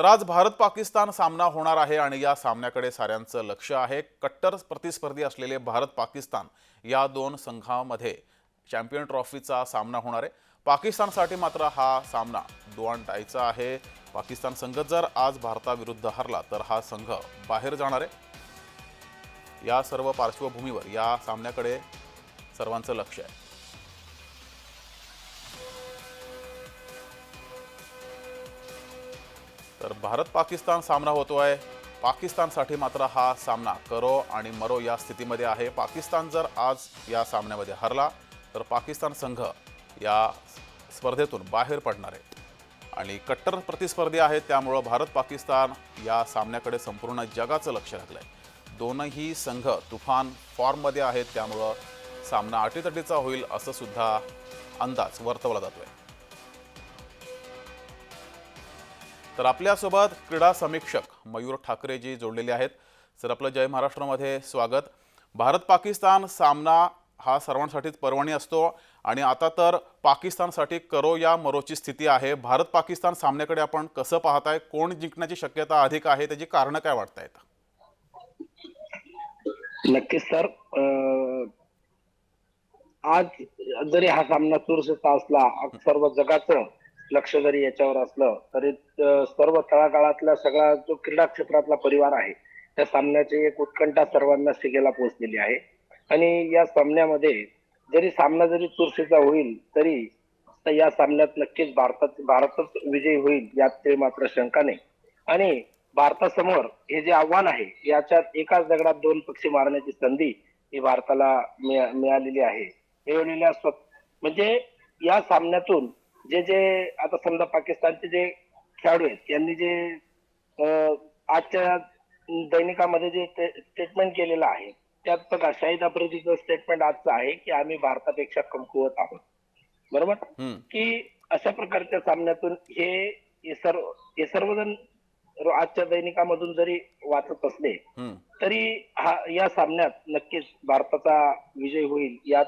तर आज भारत पाकिस्तान सामना होणार आहे आणि या सामन्याकडे साऱ्यांचं लक्ष आहे. कट्टर प्रतिस्पर्धी असलेले भारत पाकिस्तान या दोन संघामध्ये चॅम्पियन ट्रॉफीचा सामना होणार आहे. पाकिस्तानसाठी मात्र हा सामना दोन टायचा आहे. पाकिस्तान संघ जर आज भारताविरुद्ध हरला तर हा संघ बाहेर जाणार आहे. या सर्व पार्श्वभूमीवर या सामन्याकडे सर्वांचं लक्ष आहे. तर भारत पाकिस्तान सामना होतो आहे. पाकिस्तानसाठी मात्र हा सामना करो आणि मरो या स्थितीमध्ये आहे. पाकिस्तान जर आज या सामन्यामध्ये हरला तर पाकिस्तान संघ या स्पर्धेतून बाहेर पडणार आहे. आणि कट्टर प्रतिस्पर्धी आहेत त्यामुळं भारत पाकिस्तान या सामन्याकडे संपूर्ण जगाचं लक्ष लागलं आहे दोनही संघ तुफान फॉर्ममध्ये आहेत त्यामुळं सामना अटीतटीचा होईल असं सुद्धा अंदाज वर्तवला जातो आहे तर आपल्यासोबत क्रीडा समीक्षक मयूर ठाकरेजी जोडलेले आहेत. सर आपलं जय महाराष्ट्रामध्ये स्वागत. भारत पाकिस्तान सामना हा सर्वांसाठीच पर्वणी असतो आणि आता तर पाकिस्तानसाठी करो या मरोची स्थिती आहे. भारत पाकिस्तान सामन्याकडे आपण कसं पाहताय? कोण जिंकण्याची शक्यता अधिक आहे? त्याची कारणं काय वाटतायत? नक्कीच सर. आज जरी हा सामना चुरशीचा असला सर्व जगाचं लक्ष जरी याच्यावर असलं तरी सर्व तळागाळातला सगळा जो क्रीडा क्षेत्रातला परिवार आहे त्या सामन्याची एक उत्कंठा सर्वांना शिगेला पोहोचलेली आहे. आणि या सामन्यामध्ये जरी सामना जरी चुरशीचा होईल तरी या सामन्यात नक्कीच भारतात भारतच विजयी होईल यात ते मात्र शंका नाही. आणि भारतासमोर हे जे आव्हान आहे याच्यात एकाच दगडात दोन पक्षी मारण्याची संधी ही भारताला मिळा- मिळालेली आहे. मिळवलेल्या स्व म्हणजे या सामन्यातून जे जे आता समजा पाकिस्तानचे जे खेळाडू आहेत यांनी जे आजच्या दैनिकामध्ये जे स्टेटमेंट केलेलं आहे त्यात बघा शाहिद आफ्रिदीचं स्टेटमेंट आजचं आहे की आम्ही भारतापेक्षा कमकुवत आहोत. बरोबर? की अशा प्रकारच्या सामन्यातून हे सर्व हे सर्वजण आजच्या दैनिकामधून जरी वाचत असले. तरी हा या सामन्यात नक्कीच भारताचा विजय होईल. यात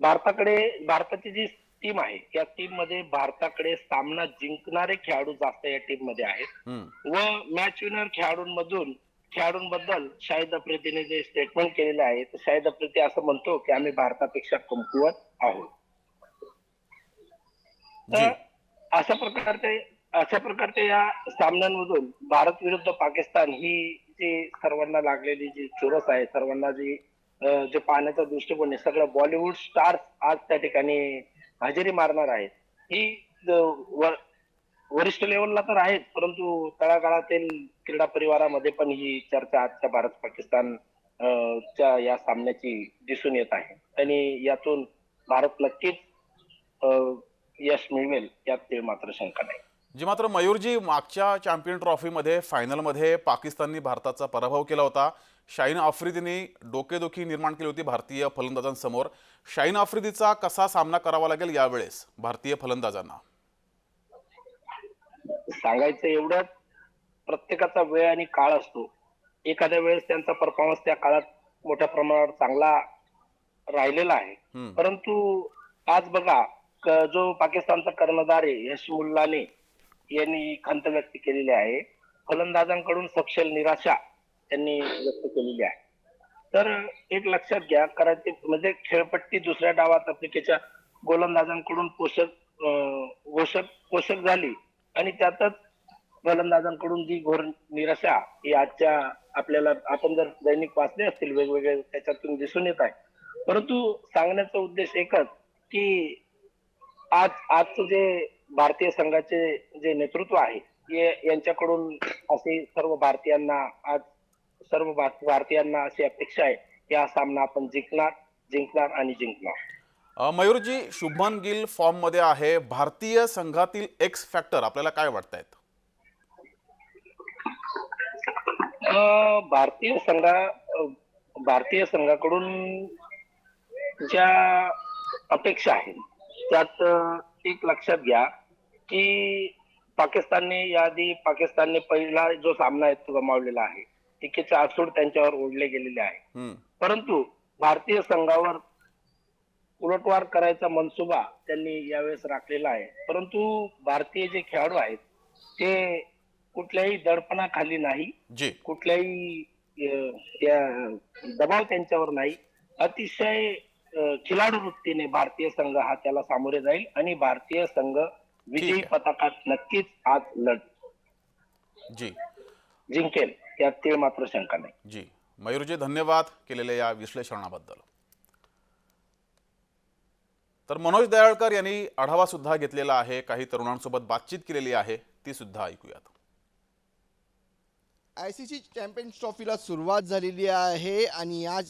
भारताकडे भारताची जी टीम आहे. या टीममध्ये भारताकडे सामना जिंकणारे खेळाडू जास्त या टीममध्ये आहेत. व मॅच विनर खेळाडूंमधून खेळाडूंबद्दल शाहिद आफ्रिदीने जे स्टेटमेंट केलेले आहे तर शाहिद आफ्रिदी असं म्हणतो की आम्ही भारतापेक्षा कमकुवत आहोत. तर अशा प्रकारचे अशा प्रकारच्या या सामन्यांमधून भारत विरुद्ध पाकिस्तान ही जी सर्वांना लागलेली जी चुरस आहे सर्वांना जी जे पाहण्याचा दृष्टिकोन आहे सगळं बॉलिवूड स्टार्स आज त्या ठिकाणी हजेरी मारणार आहेत. ही वरिष्ठ लेवलला तर आहेच परंतु तळागाळातील क्रीडा परिवारामध्ये पण ही चर्चा आजच्या भारत पाकिस्तान अं, च्या या सामन्याची दिसून येत आहे. आणि यातून भारत नक्कीच अं, यश मिळवेल यात ते मात्र शंका नाही. जी मात्र मयूरजी मागच्या चॅम्पियन ट्रॉफीमध्ये फायनलमध्ये पाकिस्ताननी भारताचा पराभव केला होता. शाहीन आफ्रिदीने डोकेदुखी निर्माण केली होती भारतीय फलंदाजांसमोर. शाहीन आफ्रिदीचा कसा सामना करावा लागेल यावेळेस भारतीय फलंदाजांना? सांगायचं एवढंच प्रत्येकाचा वेळ आणि काळ असतो. एखाद्या वेळेस त्यांचा परफॉर्मन्स त्या काळात मोठ्या प्रमाणावर चांगला राहिलेला आहे. परंतु आज बघा जो पाकिस्तानचा कर्णधार आहे यश मुल्लाने यांनी खंत व्यक्त केलेली आहे. फलंदाजांकडून सपशेल निराशा त्यांनी व्यक्त केलेली आहे. तर एक लक्षात घ्या कारण म्हणजे खेळपट्टी दुसऱ्या डावात आफ्रिकेच्या गोलंदाजांकडून पोषक पोषक पोषक झाली. आणि त्यातच गोलंदाजांकडून जी घोर निराशा ही आजच्या आपल्याला आपण जर दैनिक वाचले असतील वेगवेगळे त्याच्यातून दिसून येत आहे. परंतु सांगण्याचा उद्देश एकच की आज आजचं जे भारतीय संघाचे जे नेतृत्व आहे हे यांच्याकडून असे सर्व भारतीयांना आज सर्व भार- भारतीयांना अशी अपेक्षा आहे की हा सामना आपण जिंकणार जिंकणार आणि जिंकणार. मयूरजी शुभमन गिल फॉर्ममध्ये आहे. भारतीय संघातील एक्स फॅक्टर आपल्याला काय वाटतायत अं, भारतीय संघा भारतीय संघाकडून ज्या अपेक्षा आहेत त्यात एक लक्षात घ्या की पाकिस्तानने याआधी पाकिस्तानने पहिला जो सामना आहे तो गमावलेला आहे. टीकेचे आसूड त्यांच्यावर ओढले गेलेले आहे. परंतु भारतीय संघावर उलटवार करायचा मनसुबा त्यांनी यावेळेस राखलेला आहे. परंतु भारतीय जे खेळाडू आहेत ते कुठल्याही दडपणाखाली नाही. कुठल्याही दबाव त्यांच्यावर नाही. अतिशय खिलाडू वृत्तीने भारतीय संघ हा त्याला सामोरे जाईल आणि भारतीय संघ विजयी पताकात नक्कीच आज लढ जी. जिंकेल. यात ते मात्र शंका नाही. जी. मयूरजी धन्यवाद केलेल्या या विश्लेषणाबद्दल. तर मनोज दयाळकर यांनी आढावा सुद्धा घेतलेला आहे काही तरुणांसोबत बातचीत केलेली आहे ती सुद्धा ऐकूयात. आय सी सी चॅम्पियन्स ट्रॉफीला सुरुवात झालेली आहे आणि या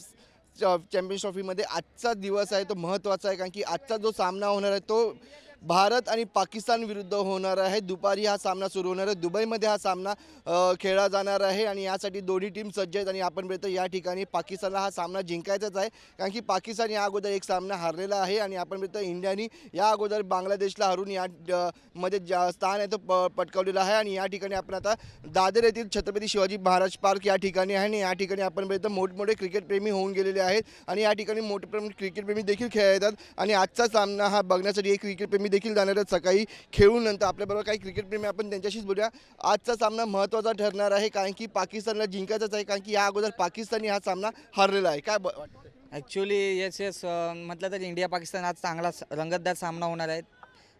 चॅम्पियन्स ट्रॉफीमध्ये आजचा दिवस आहे तो महत्त्वाचा आहे कारण की आजचा जो सामना होणार आहे तो भारत आणि पाकिस्तान विरुद्ध होणार आहे. दुपारी हा सामना सुरू होणार आहे. दुबईमध्ये हा सामना खेळला जाणार आहे आणि यासाठी दोन्ही टीम सज्ज आहेत आणि आपण पर्यंत या ठिकाणी पाकिस्तानला हा सामना जिंकायचाच आहे. कारण की पाकिस्तान या अगोदर एक सामना हरलेला आहे आणि आपण पर्यंत इंडियाने या अगोदर बांगलादेशला हरून या मध्ये ज्या स्थान आहे तो प पटकावलेला आहे आणि या ठिकाणी आपण आता दादर येथील छत्रपती शिवाजी महाराज पार्क या ठिकाणी आहे आणि या ठिकाणी आपण पर्यंत मोठमोठे क्रिकेटप्रेमी होऊन गेलेले आहेत आणि या ठिकाणी मोठे क्रिकेटप्रेमी देखील खेळ येतात आणि आजचा सामना हा बघण्यासाठी एक क्रिकेटप्रेमी देखील जाणार आहेत सकाळी खेळून नंतर आपल्याबरोबर काही क्रिकेटप्रेमी आपण त्यांच्याशीच बोलूया. आजचा सामना महत्त्वाचा ठरणार आहे कारण की पाकिस्तानला जिंकायचाच आहे कारण की या अगोदर पाकिस्तानी हा सामना हरलेला आहे. काय ब- वाटतं ॲक्च्युली येस येस म्हटलं तर इंडिया पाकिस्तान आज चांगला रंगतदार सामना होणार आहे.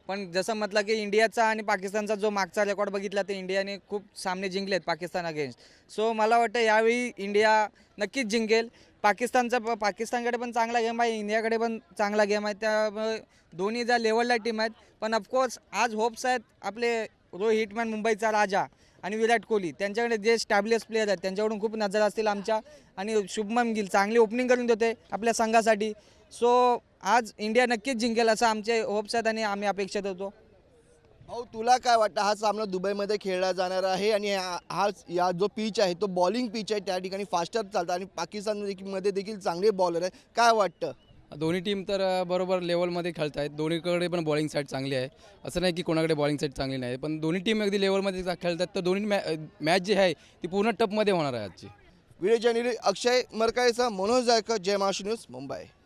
पण जसं म्हटलं की इंडियाचा आणि पाकिस्तानचा जो मागचा रेकॉर्ड बघितला तर इंडियाने खूप सामने जिंकलेत पाकिस्तान अगेन्स्ट सो मला वाटतं यावेळी इंडिया नक्कीच जिंकेल. पाकिस्तानचा प- पाकिस्तानकडे पण चांगला गेम आहे इंडियाकडे पण चांगला गेम आहे. त्यामुळे दोन्ही ज्या लेवलला टीम आहेत पण ऑफकोर्स आज होप्स आहेत आपले रोहित हिटमॅन मुंबईचा राजा आणि विराट कोहली. त्यांच्याकडे जे स्टॅब्लिश प्लेयर आहेत त्यांच्याकडून खूप नजर असतील आमच्या. आणि शुभमन गिल चांगली ओपनिंग करून देते आपल्या संघासाठी. सो आज इंडिया नक्कीच जिंकेल असं आमचे होप्स आहेत आणि आम्ही अपेक्षित होतो भाऊ तुला काय वाटतं? हा सामना दुबईमध्ये खेळला जाणार आहे आणि हा हा- या जो पिच आहे तो बॉलिंग पिच आहे त्या ठिकाणी फास्टर चालतं आणि पाकिस्तान देखील- मध्ये देखील चांगले बॉलर आहे काय वाटतं? दोन्ही टीम तर अ, बरोबर लेवलमध्ये खेळत आहेत. दोन्हीकडे पण बॉलिंग साईड चांगली आहे. असं नाही की कोणाकडे बॉलिंग साईड चांगली नाही पण दोन्ही टीम अगदी लेवलमध्ये जा- खेळतात तर दोन्ही मॅ मॅच जी आहे ती पूर्ण टपमध्ये होणार आहे आजची. व्हिडिओ जर्नलिस्ट अक्षय मरकायचा मनोज जायकर जय महाराष्ट्र न्यूज मुंबई.